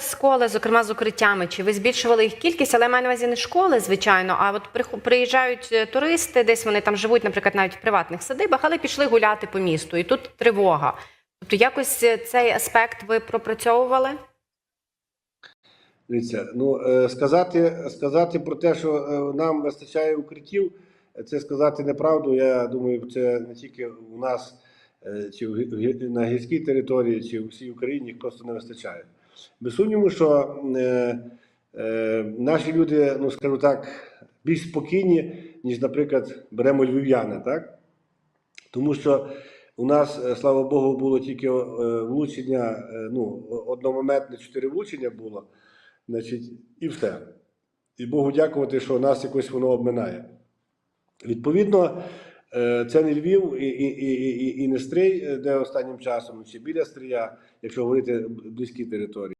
школи, зокрема з укриттями? Чи ви збільшували їх кількість? Але я маю на увазі не школи, звичайно, а от приїжджають е, туристи, десь вони там живуть, наприклад, навіть в приватних садибах, але пішли гуляти по місту, і тут тривога. Тобто, якось е, цей аспект ви пропрацьовували? Дивіться, ну е, сказати, сказати про те, що нам вистачає укриттів, це сказати неправду. Я думаю, це не тільки у нас, чи в в на гірській території, чи у всій Україні просто не вистачає. Без сумніву, що е, е, наші люди, ну скажу так, більш спокійні, ніж, наприклад, беремо львів'яни, так? Тому що у нас, е, слава Богу, було тільки е, влучення, е, ну, одномоментне чотири влучення було. Значить, і все. І Богу дякувати, що нас якось воно обминає. Відповідно, це не Львів і, і, і, і, не Стрий, е, де останнім часом, чи біля Стрия, якщо говорити близькі території.